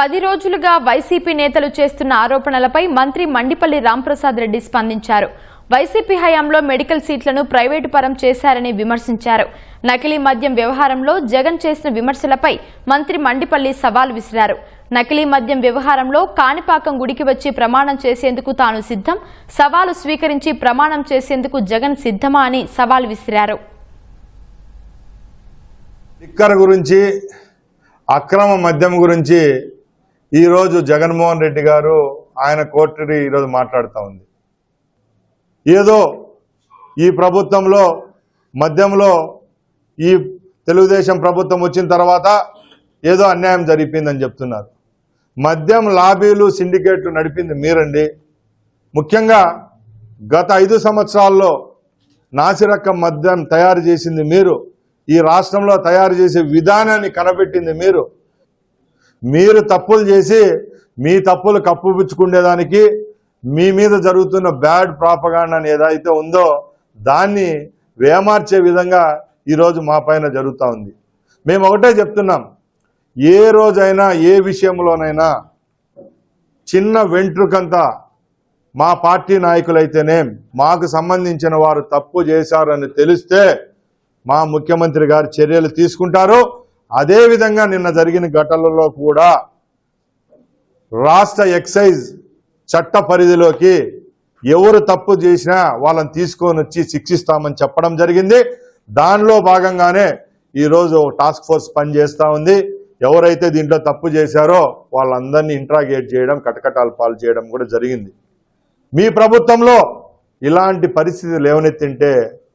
పది రోజులుగా వైసీపీ నేతలు చేస్తున్న ఆరోపణలపై మంత్రి మండిపల్లి రాంప్రసాద్ రెడ్డి స్పందించారు. వైసీపీ హయాంలో మెడికల్ సీట్లను ప్రైవేటు పరం చేశారని విమర్శించారు. నకిలీ మద్యం వ్యవహారంలో జగన్ చేసిన విమర్శలపై మంత్రి మండిపల్లి సవాల్ విసిరారు. నకిలీ మద్యం వ్యవహారంలో కాణిపాకం గుడికి వచ్చి ప్రమాణం చేసేందుకు తాను సిద్ధం సవాలు స్వీకరించి ప్రమాణం చేసేందుకు జగన్ సిద్ధమా అని సవాల్ విసిరారు. గురించి అక్రమ మద్యం గురించి ఈరోజు జగన్మోహన్ రెడ్డి గారు ఆయన కోర్టుని ఈరోజు మాట్లాడుతూ ఉంది. ఏదో ఈ ప్రభుత్వంలో మద్యంలో ఈ తెలుగుదేశం ప్రభుత్వం వచ్చిన తర్వాత ఏదో అన్యాయం జరిపిందని చెప్తున్నారు. మద్యం లాబీలు సిండికేట్లు నడిపింది మీరండి. ముఖ్యంగా గత ఐదు సంవత్సరాల్లో నాసిరకం మద్యం తయారు చేసింది మీరు. ఈ రాష్ట్రంలో తయారు చేసే విధానాన్ని కనబెట్టింది మీరు. మీరు తప్పులు చేసి మీ తప్పులు కప్పుపుచ్చుకునేదానికి మీ మీద జరుగుతున్న బ్యాడ్ ప్రాపగాండాన్ని ఏదైతే ఉందో దాన్ని వేమార్చే విధంగా ఈరోజు మా పైన జరుగుతూ ఉంది. మేము ఒకటే చెప్తున్నాం. ఏ రోజైనా ఏ విషయంలోనైనా చిన్న వెంట్రుకంతా మా పార్టీ నాయకులైతేనే మాకు సంబంధించిన వారు తప్పు చేశారని తెలిస్తే మా ముఖ్యమంత్రి గారు చర్యలు తీసుకుంటారు. అదేవిధంగా నిన్న జరిగిన ఘటనలలో కూడా రాష్ట్ర ఎక్సైజ్ చట్ట పరిధిలోకి ఎవరు తప్పు చేసినా వాళ్ళని తీసుకొని వచ్చి శిక్షిస్తామని చెప్పడం జరిగింది. దానిలో భాగంగానే ఈరోజు టాస్క్ ఫోర్స్ పనిచేస్తూ ఉంది. ఎవరైతే దీంట్లో తప్పు చేశారో వాళ్ళందరినీ ఇంట్రాగేట్ చేయడం కటకటాలు పాలు చేయడం కూడా జరిగింది. మీ ప్రభుత్వంలో ఇలాంటి పరిస్థితి లేవనెత్తింటే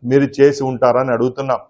మీరు చేసి ఉంటారని అడుగుతున్నాం.